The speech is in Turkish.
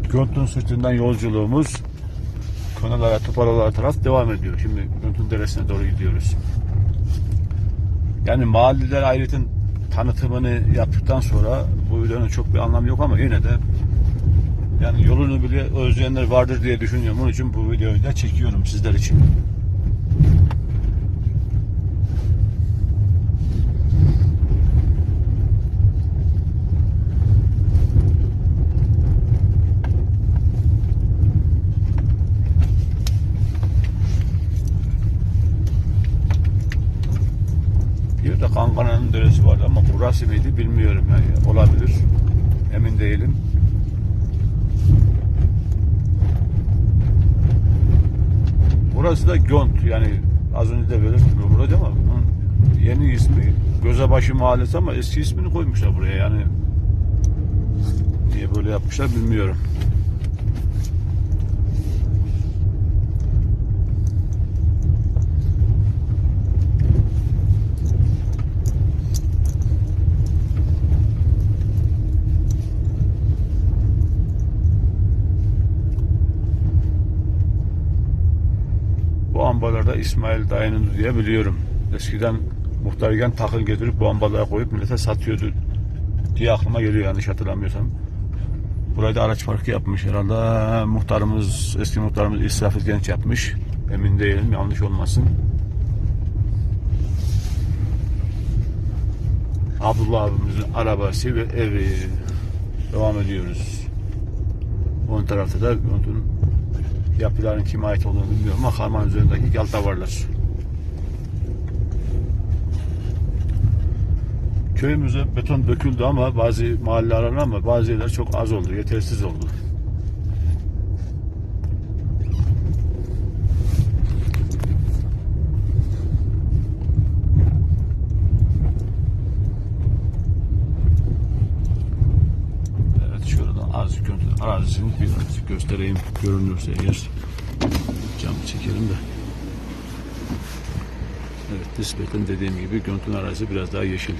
Göntün sırtından yolculuğumuz Konalara, Topalolara taraf devam ediyor. Şimdi Göntün Deresi'ne doğru gidiyoruz. Yani mahalleler ayrıtın tanıtımını yaptıktan sonra bu videonun çok bir anlamı yok ama yine de yani yolunu bile özleyenler vardır diye düşünüyorum. Onun için bu videoyu da çekiyorum sizler için. Bir de Kankana'nın deresi vardı ama burası mıydı bilmiyorum yani olabilir. Emin değilim. Burası da Gont yani az önce de belirttim burada ama yeni ismi Gözebaşı Mahallesi ama eski ismini koymuşlar buraya yani niye böyle yapmışlar bilmiyorum. Bu ambalarda İsmail dayının diye biliyorum. Eskiden muhtarken takıl getirip bu ambalara koyup millete satıyordu diye aklıma geliyor yanlış hatırlamıyorsam. Burayı da araç parkı yapmış herhalde. Muhtarımız, eski muhtarımız İsrafil Genç yapmış. Emin değilim yanlış olmasın. Abdullah abimizin arabası ve evi. Devam ediyoruz. Ön tarafta da onun yapıların kime ait olduğunu bilmiyorum ama Karman üzerindeki yaltavarlar. Köyümüze beton döküldü ama bazı mahalle aralarına ama bazı yerler çok az oldu, yetersiz oldu. Evet şuradan azıcık önce arazisini birazcık göstereyim görünürse eğer cam çekelim de. Evet nispeten dediğim gibi Göntün arazisi biraz daha yeşil.